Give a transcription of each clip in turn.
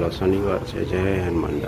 ચાલો શનિવાર છે જય Hanuman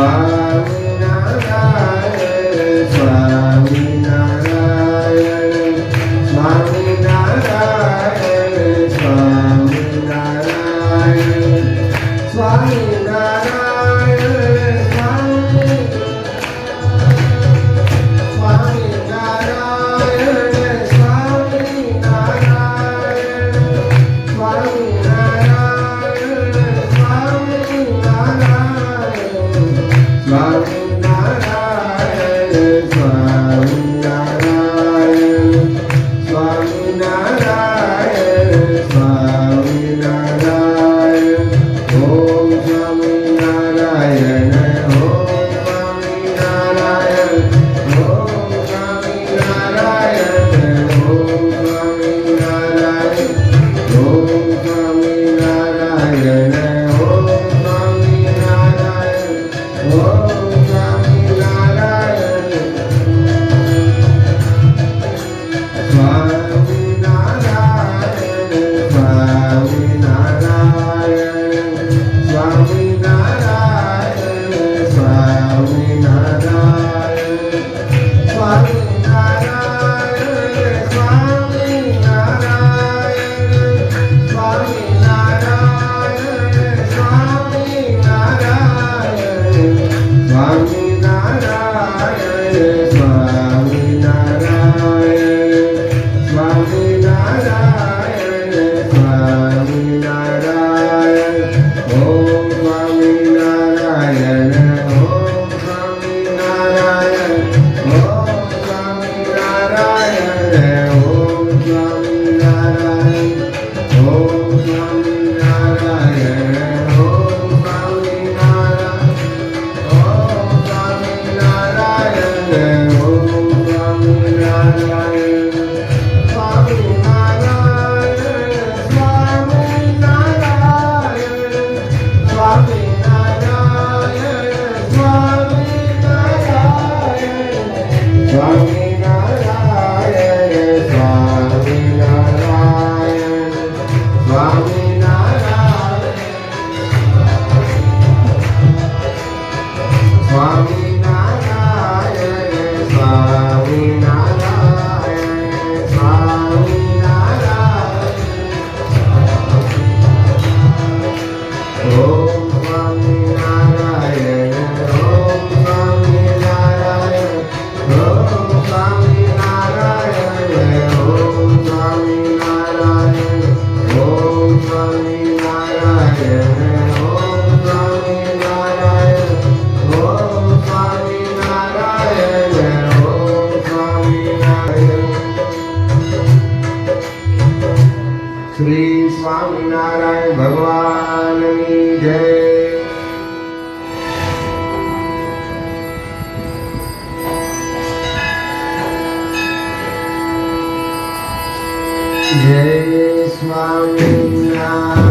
Bye. Vamos. Yes, my Ram.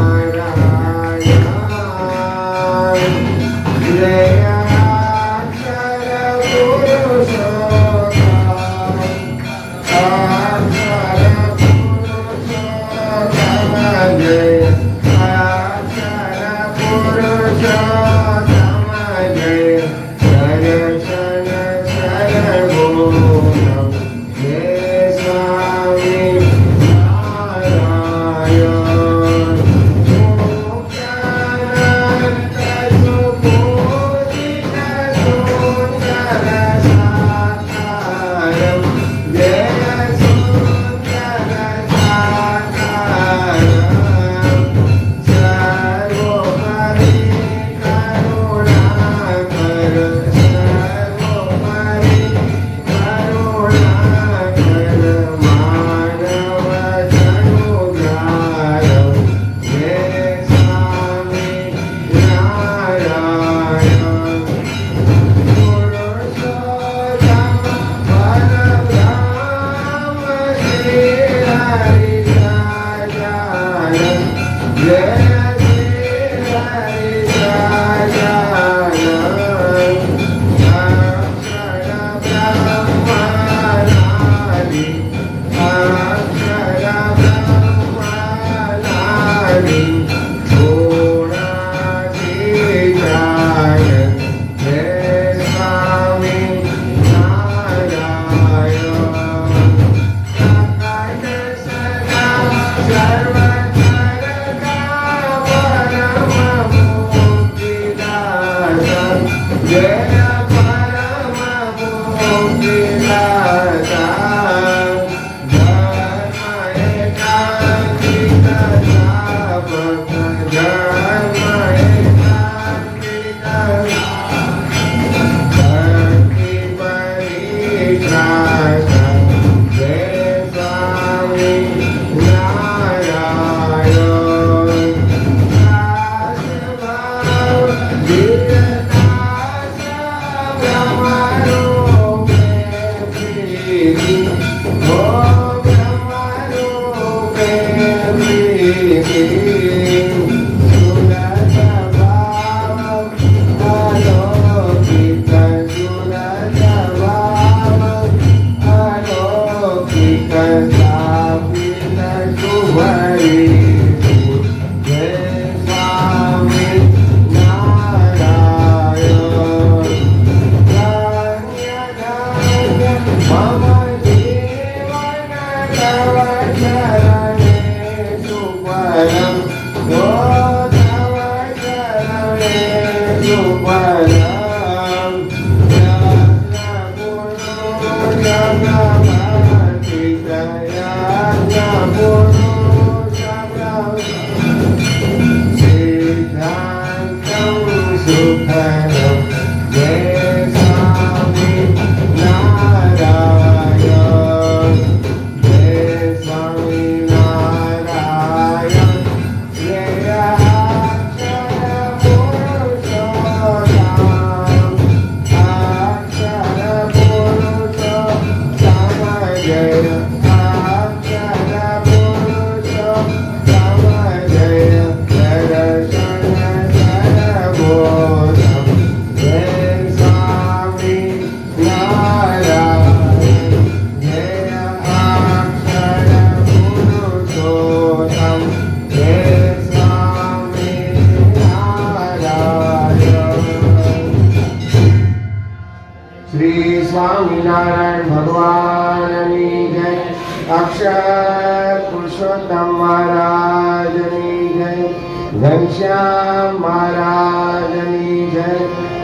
Ghanshyam મહારાજની જય.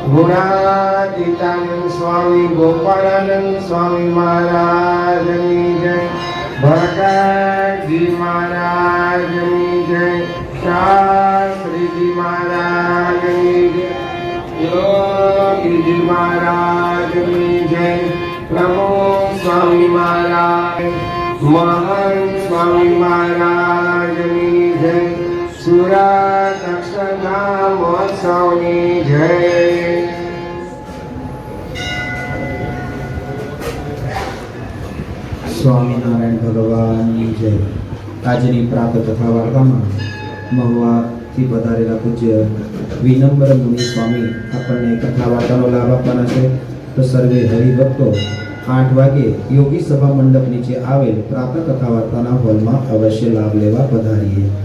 ગુણાતીતાનંદ સ્વામી ગોપાળાનંદ સ્વામી મહારાજની જય. ભરતજી મહારાજની જય. શાસ્ત્રીજી મહારાજની જય. યોગીજી મહારાજની જય. પ્રમુખ સ્વામી મહારાજ. મહંત સ્વામી મહારાજ. સુરત અક્ષરધામ મહોત્સવની જય. સ્વામિનારાયણ ભગવાનની જય. આજની પ્રાપ્ત કથા વાર્તામાં મહુવાથી પધારેલા પૂજ્ય વિનમ્ર મુનિ સ્વામી આપણને કથા વાર્તાનો લાભ આપવાના છે. તો સર્વે હરિભક્તો આઠ વાગે યોગી સભા મંડપ નીચે આવેલ પ્રાપ્ત કથા વાર્તાના હોલમાં અવશ્ય લાભ લેવા પધારીએ.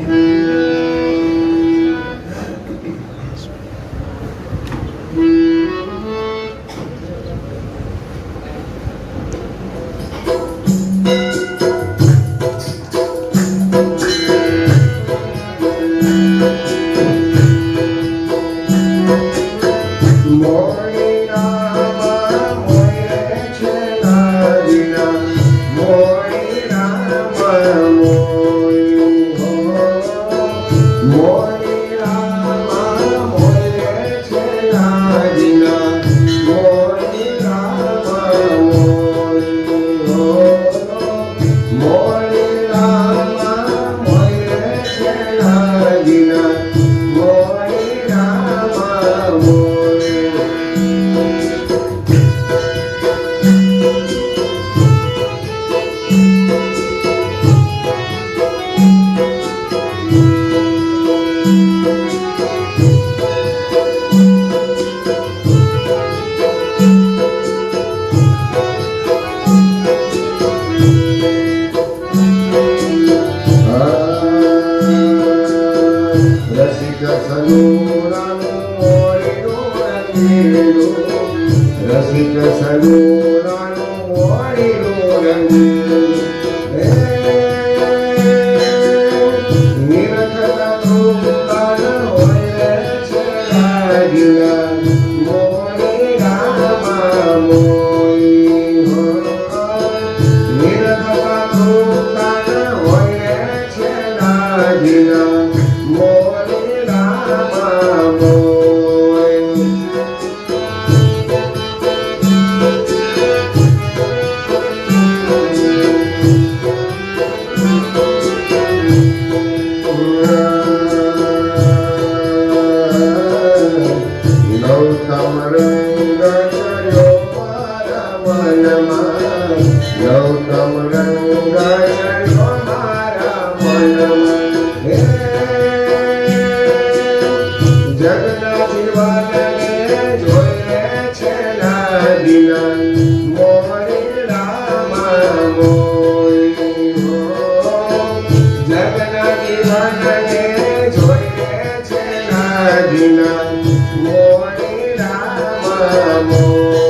Amen. રામા.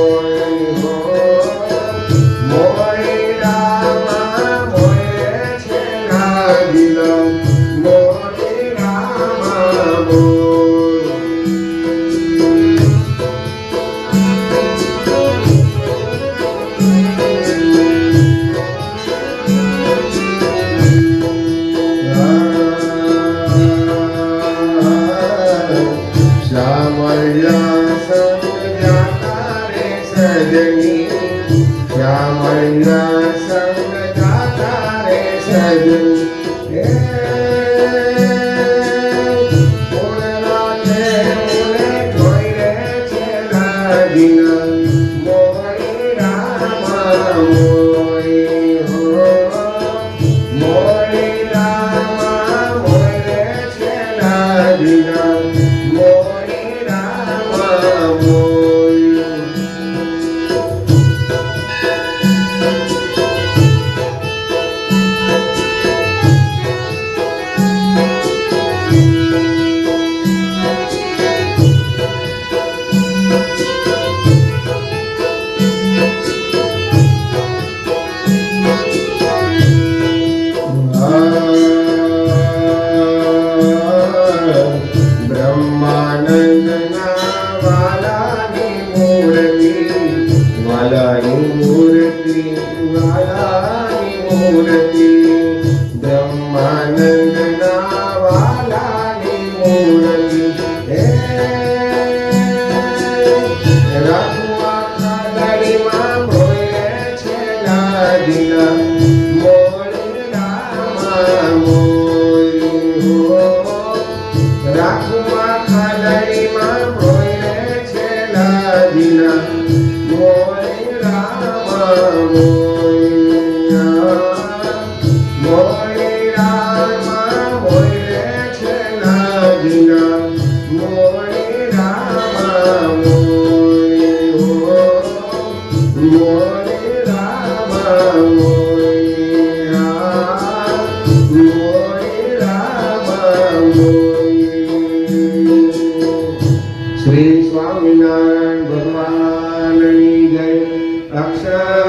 Aksha